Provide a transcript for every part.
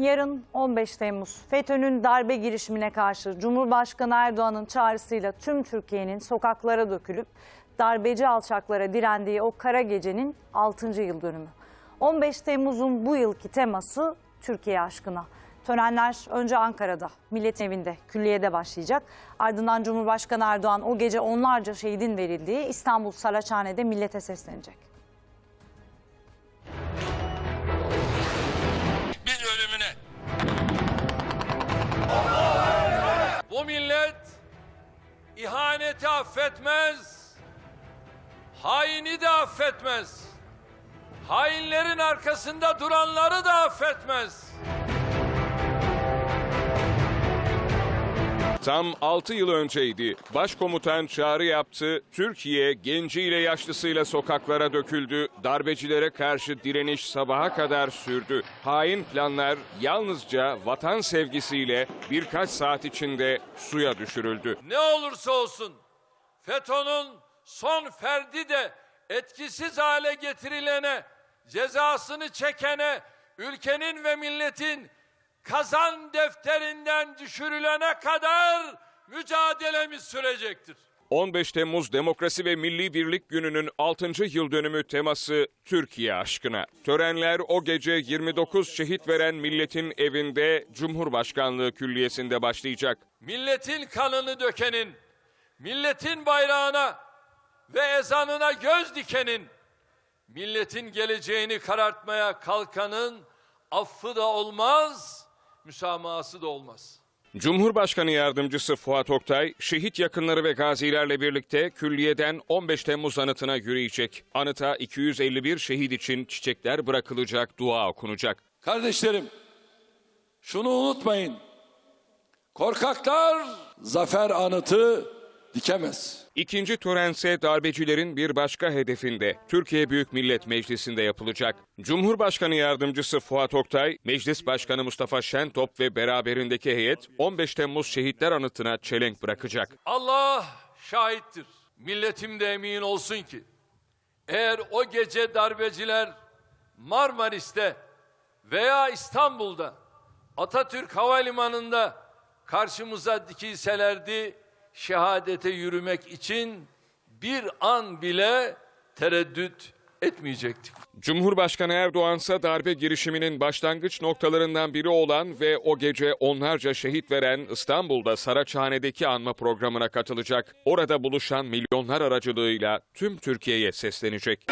Yarın 15 Temmuz FETÖ'nün darbe girişimine karşı Cumhurbaşkanı Erdoğan'ın çağrısıyla tüm Türkiye'nin sokaklara dökülüp darbeci alçaklara direndiği o kara gecenin 6. yıl dönümü. 15 Temmuz'un bu yılki teması Türkiye aşkına. Törenler önce Ankara'da, Millet Evi'nde, külliyede başlayacak. Ardından Cumhurbaşkanı Erdoğan o gece onlarca şehidin verildiği İstanbul Saraçhane'de millete seslenecek. İhaneti affetmez, haini de affetmez. Hainlerin arkasında duranları da affetmez. Tam 6 yıl önceydi. Başkomutan çağrı yaptı. Türkiye genciyle yaşlısıyla sokaklara döküldü. Darbecilere karşı direniş sabaha kadar sürdü. Hain planlar yalnızca vatan sevgisiyle birkaç saat içinde suya düşürüldü. Ne olursa olsun FETÖ'nün son ferdi de etkisiz hale getirilene, cezasını çekene, ülkenin ve milletin kazan defterinden düşürülene kadar mücadelemiz sürecektir. 15 Temmuz Demokrasi ve Milli Birlik Günü'nün 6. yıl dönümü teması Türkiye aşkına. Törenler o gece 29 şehit veren milletin evinde Cumhurbaşkanlığı Külliyesi'nde başlayacak. Milletin kanını dökenin, milletin bayrağına ve ezanına göz dikenin, milletin geleceğini karartmaya kalkanın affı da olmaz, müsamahası da olmaz. Cumhurbaşkanı Yardımcısı Fuat Oktay, şehit yakınları ve gazilerle birlikte külliyeden 15 Temmuz anıtına yürüyecek. Anıta 251 şehit için çiçekler bırakılacak, dua okunacak. Kardeşlerim, şunu unutmayın. Korkaklar zafer anıtı dikemez. İkinci törense darbecilerin bir başka hedefinde Türkiye Büyük Millet Meclisi'nde yapılacak. Cumhurbaşkanı Yardımcısı Fuat Oktay, Meclis Başkanı Mustafa Şentop ve beraberindeki heyet 15 Temmuz Şehitler Anıtı'na çelenk bırakacak. Allah şahittir. Milletim de emin olsun ki eğer o gece darbeciler Marmaris'te veya İstanbul'da Atatürk Havalimanı'nda karşımıza dikilselerdi şehadete yürümek için bir an bile tereddüt etmeyecektik. Cumhurbaşkanı Erdoğan darbe girişiminin başlangıç noktalarından biri olan ve o gece onlarca şehit veren İstanbul'da Saraçhane'deki anma programına katılacak. Orada buluşan milyonlar aracılığıyla tüm Türkiye'ye seslenecek.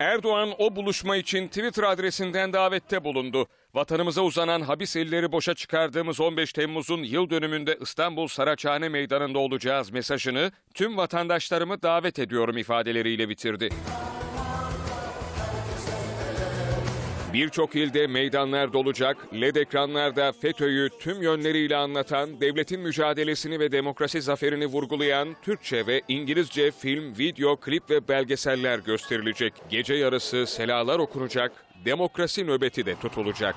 Erdoğan o buluşma için Twitter adresinden davette bulundu. Vatanımıza uzanan habis elleri boşa çıkardığımız 15 Temmuz'un yıl dönümünde İstanbul Saraçhane Meydanı'nda olacağız mesajını tüm vatandaşlarımı davet ediyorum ifadeleriyle bitirdi. Birçok ilde meydanlar dolacak, LED ekranlarda FETÖ'yü tüm yönleriyle anlatan, devletin mücadelesini ve demokrasi zaferini vurgulayan Türkçe ve İngilizce film, video, klip ve belgeseller gösterilecek. Gece yarısı selalar okunacak, demokrasi nöbeti de tutulacak.